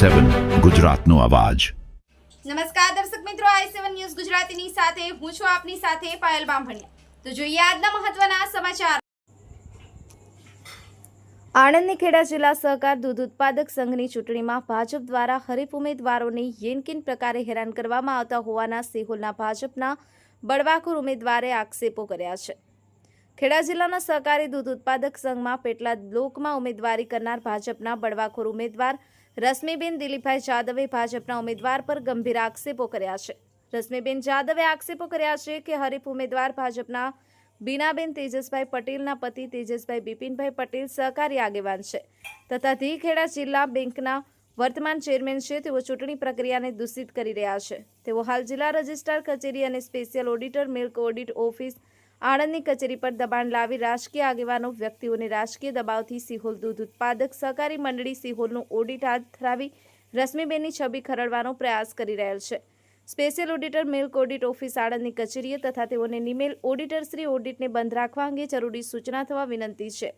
સેવન ગુજરાતનો અવાજ. નમસ્કાર દર્શક મિત્રો આઈ સેવન ન્યૂઝ ગુજરાતીની સાથે હું છું આપની સાથે પાયલ બામભણિયા. તો જોઈએ આજના મહત્વના સમાચાર. આણંદની ખેડા જિલ્લા સહકાર દૂધ ઉત્પાદક સંઘની ચૂંટણીમાં ભાજપ દ્વારા હરીફ ઉમેદવારોને યેનકિન પ્રકારે હેરાન કરવામાં આવતા હોવાના સિહોલના ભાજપના બળવાખોર ઉમેદવારે આક્ષેપો કર્યા છે. ખેડા જિલ્લાના સહકારી દૂધ ઉત્પાદક સંઘમાં પેટલા બ્લોકમાં ઉમેદવારી કરનાર ભાજપના બળવાખોર ઉમેદવાર રશ્મિબેન દિલીપભાઈ જાદવે ભાજપના ઉમેદવાર પર ગંભીર આક્ષેપો કર્યા છે. રશ્મિબેન જાદવે આક્ષેપો કર્યા છે કે હરીફ ઉમેદવાર ભાજપના બીનાબેન તેજસભાઈ પટેલના પતિ તેજસભાઈ બિપિનભાઈ પટેલ સહકારી આગેવાન છે. તથા ધીખેડા જિલ્લા બેંકના વર્તમાન ચેરમેન છે, તેઓ ચૂંટણી પ્રક્રિયાને દૂષિત કરી રહ્યા છે. તેઓ હાલ જિલ્લા રજિસ્ટ્રાર કચેરી અને special auditor, milk audit office આણંદની કચેરી પર દબાણ લાવી રાજકીય આગેવાનો વ્યક્તિઓને રાજકીય દબાવથી સિહોલ દૂધ ઉત્પાદક સહકારી મંડળી સિહોલનું ઓડિટ હાથ ધરાવી રશ્મિબેનની છબી ખરડવાનો પ્રયાસ કરી રહેલ છે. Special auditor milk audit office આણંદની કચેરીએ તથા તેઓને નિમેલ ઓડિટર શ્રી ઓડિટને બંધ રાખવા અંગે જરૂરી સૂચના થવા વિનંતી છે.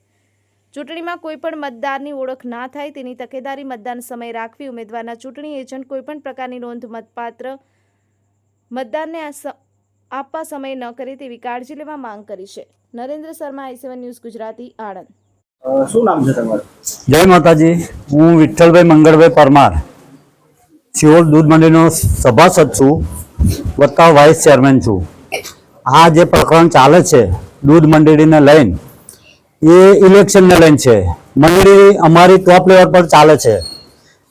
ચૂંટણીમાં કોઈપણ મતદારની ઓળખ ના થાય તેની તકેદારી મતદાન સમયે રાખવી, ઉમેદવારના ચૂંટણી એજન્ટ કોઈપણ પ્રકારની નોંધ મતપાત્ર મતદારને આપવા સમય ન કરે તેવી કાળજી લેવા માંગ કરી છે. Narendra Sharma I seven news Gujarati Anand. શું નામ છે તમારું? જય માતાજી. હું વિઠ્ઠલભાઈ મંગળભાઈ પરમાર સિહોર દૂધ મંડળીનો સભાસદ છું. વત્તા વાઇસ ચેરમેન છું. આ જે પ્રકરણ ચાલે છે દૂધ મંડળીને લઈને એ ઇલેક્શનને લઈને છે. મંડળી અમારી ટોપ લેવલ પર ચાલે છે.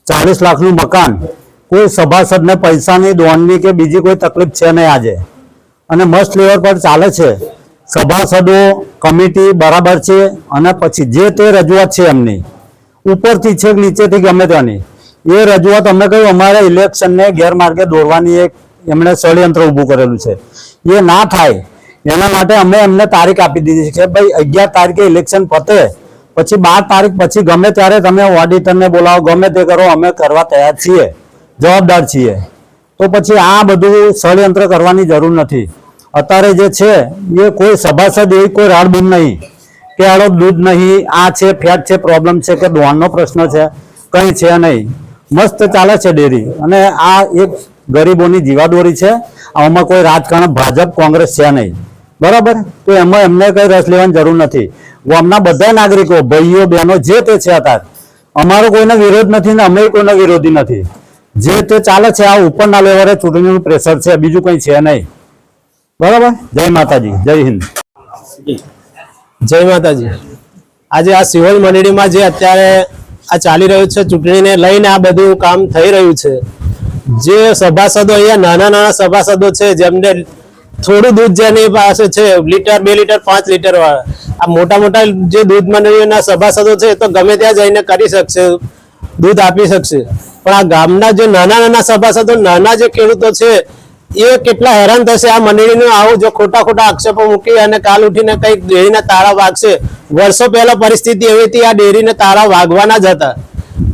ચાલીસ લાખનું મકાન કોઈ સભાસદને પૈસાની દોણની કે બીજી કોઈ તકલીફ છે નહીં આજે. અને મસ્ત લેવલ પર ચાલે છે. સભાસદો કમિટી બરાબર છે અને પછી જે તે રજૂઆત છે એમની. ઉપરથી છે નીચેથી ગમે ત્યાંની. એ રજૂઆત અમે કહ્યું, અમારે ઇલેક્શનને ગેરમાર્ગે દોરવાની એક એમણે ષડયંત્ર ઊભું કરેલું છે. એ ના થાય, એના માટે અમે એમને તારીખ આપી દીધી છે કે ભાઈ અગિયાર તારીખે ઇલેક્શન પતે, પછી બાર તારીખ પછી ગમે ત્યારે તમે ઓડિટરને બોલાવો, ગમે તે કરો, અમે કરવા તૈયાર છીએ, જવાબદાર છીએ. તો પછી આ બધું ષડયંત્ર કરવાની જરૂર નથી. અત્યારે જે છે, એ કોઈ સભાસદ એવી કોઈ રાડબૂમ નહીં. કે આડો દૂધ નહીં, આ છે, ફેટ છે, પ્રોબ્લેમ છે, કે દોણનો પ્રશ્ન છે, કંઈ છે નહીં. મસ્ત ચાલે છે ડેરી. અને આ એક ગરીબોની જીવાદોરી છે. આમાં કોઈ રાજકારણ ભાજપ, કોંગ્રેસ છે નહીં. બરાબર? તો એમાં એમને કંઈ રસ લેવાની જરૂર નથી. ગામના બધા નાગરિકો, ભાઈઓ, બહેનો, જે તે છે અત્યારે, અમારો કોઈનો વિરોધ નથી ને અમે કોઈનો વિરોધી નથી. જે તે ચાલે છે, આ ઉપરના લેવલે ચૂંટણીનું પ્રેશર છે, બીજું કંઈ છે નહીં. બરાબર? જય માતાજી, જય હિન્દ. જય માતાજી. આજે આ સિહોલ મંડળીમાં જે અત્યારે આ ચાલી રહ્યું છે ચૂંટણીને લઈને આ બધું કામ થઈ રહ્યું છે, જે સભાસદો અહીંયા, નાના નાના સભાસદો છે, જેમને થોડું દૂધ જેની પાસે છે, લીટર, બે લીટર, પાંચ લીટર વાળા. આ મોટા મોટા જે દૂધ મંડળીઓના સભાસદો છે તો ગમે ત્યાં જઈને કરી શકશે, દૂધ આપી શકશે. પણ આ ગામના જે નાના નાના સભાસદો, નાના જે ખેડૂતો છે એ કેટલા હેરાન થશે? આ મંડળીનું આવું જો ખોટા ખોટા આક્ષેપો મૂકી અને કાલ ઉઠીને કંઈક ડેરીના તારા વાગશે. વર્ષો પહેલા પરિસ્થિતિ એવી હતી, આ ડેરીને તારા વાગવાના જ હતા.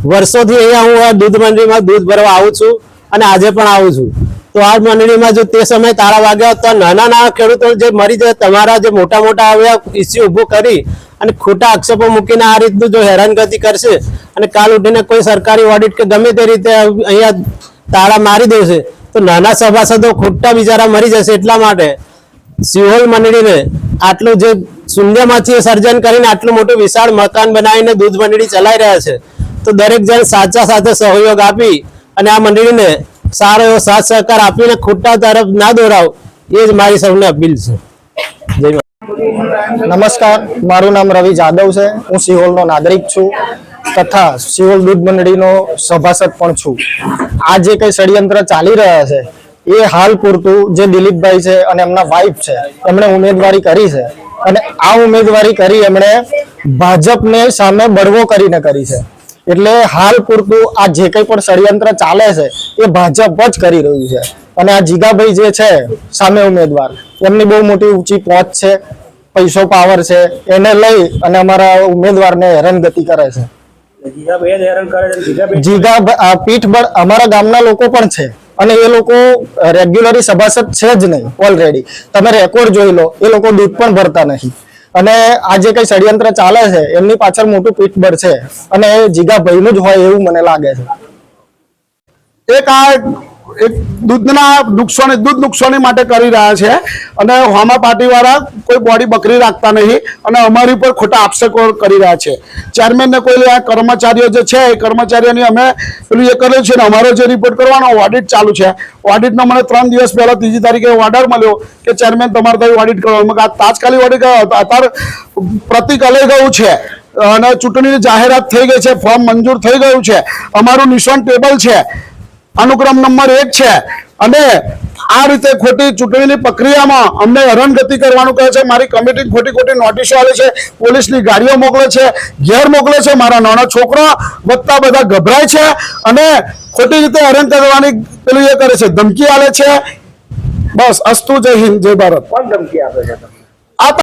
વર્ષોથી અહીંયા હું આ દૂધ મંડળીમાં દૂધ ભરવા આવું છું અને આજે પણ આવું છું. તો આ મંડળીમાં જો તે સમયે તારા વાગ્યા તો નાના નાના ખેડૂતો જે મરી જાય, તમારા જે મોટા મોટા આવ્યા ઇસ્યુ ઊભું કરી અને ખોટા આક્ષેપો મૂકીને આ રીતનું જો હેરાનગતિ કરશે અને કાલ ઉઠીને કોઈ સરકારી ઓડિટ કે ગમે તે રીતે અહીંયા તાળા મારી દેશે તો નાના સભાસદો ખોટા બિચારા મરી જશે એટલા માટે. સિહોલ મંડળીને આટલું જે શૂન્યમાંથી સર્જન કરીને આટલું મોટું વિશાળ મકાન બનાવીને દૂધ મંડળી ચલાવી રહ્યા છે, તો દરેક જણ સાચા સાથે સહયોગ આપી અને આ મંડળીને સારો એવો સાથ સહકાર આપીને ખોટા તરફ ના દોરાવ, એ જ મારી સૌને અપીલ છે. નમસ્કાર, મારું નામ રવિ જાદવ છે. હું સિહોલનો નાગરિક છું. તથા સિવલ દૂધ મંડળીનો સભાસદ પણ છું. આ જે કઈ ષડયંત્ર ચાલી રહ્યા છે, એ હાલ પૂરતું જે દિલીપભાઈ છે અને એમના વાઇફ છે, એમણે ઉમેદવારી કરી છે. અને આ ઉમેદવારી કરી એમણે ભાજપને સામે બળવો કરીને કરી છે. એટલે હાલ પૂરતું આ જે કંઈ પણ ષડયંત્ર ચાલે છે, એ ભાજપ જ કરી રહ્યું છે. અને આ જીગાભાઈ જે છે, સામે ઉમેદવાર, એમની બહુ મોટી ઊંચી પહોંચ છે, પૈસો પાવર છે, એને લઈ અને અમારા ઉમેદવારને હેરાનગતિ કરે છે. જીગા પીઠબળ અમારા ગામના લોકો પણ છે. અને એ લોકો રેગ્યુલરી સભાસદ છે જ નહીં ઓલરેડી તમે રેકોર્ડ જોઈ લો, એ લોકો દૂધ પણ ભરતા નહીં. અને આ જે કઈ ષડયંત્ર ચાલે છે, એમની પાછળ મોટું પીઠબળ છે. અને એ જીગાભાઈનું જ હોય એવું મને લાગે છે. એક આ એક દૂધના નુકસાની દૂધ નુકસાની માટે કરી રહ્યા છે. અને હોમા પાર્ટીવાળા કોઈ બોડી બકરી રાખતા નહીં અને અમારી ઉપર ખોટા આક્ષેપો કરી રહ્યા છે. ચેરમેનને કોઈ કર્મચારીઓ જે છે, એ કર્મચારીઓની અમે પેલું એ કર્યું છે ને, અમારો જે રિપોર્ટ કરવાનો ઓડિટ ચાલુ છે. ઓડિટનો મને ત્રણ દિવસ પહેલાં ત્રીજી તારીખે ઓર્ડર મળ્યો કે ચેરમેન તમારે ત્યાં ઓડિટ કરવાનું. તાત્કાલિક ઓડિટ અત્યારે પ્રતિક અલઈ ગયું છે. અને ચૂંટણીની જાહેરાત થઈ ગઈ છે ફોર્મ મંજૂર થઈ ગયું છે. અમારું નિશાન ટેબલ છે. અનુક્રમ નંબર એક છે. અને આ રીતે ખોટી ચૂંટણીની પ્રક્રિયામાં અમને હરણગતિ કરવાનું કહે છે. મારી કમિટી ખોટી ખોટી નોટિસો આવે છે. પોલીસની ગાડીઓ મોકલે છે. ઘેર મોકલે છે. મારા નાના છોકરા વત્તા બધા ગભરાય છે અને ખોટી રીતે હરણ કરવાની પેલું એ કરે છે. ધમકી આવે છે. બસ અસ્તુ જય હિન્દ જય ભારત. કોણ ધમકી આપે છે? આ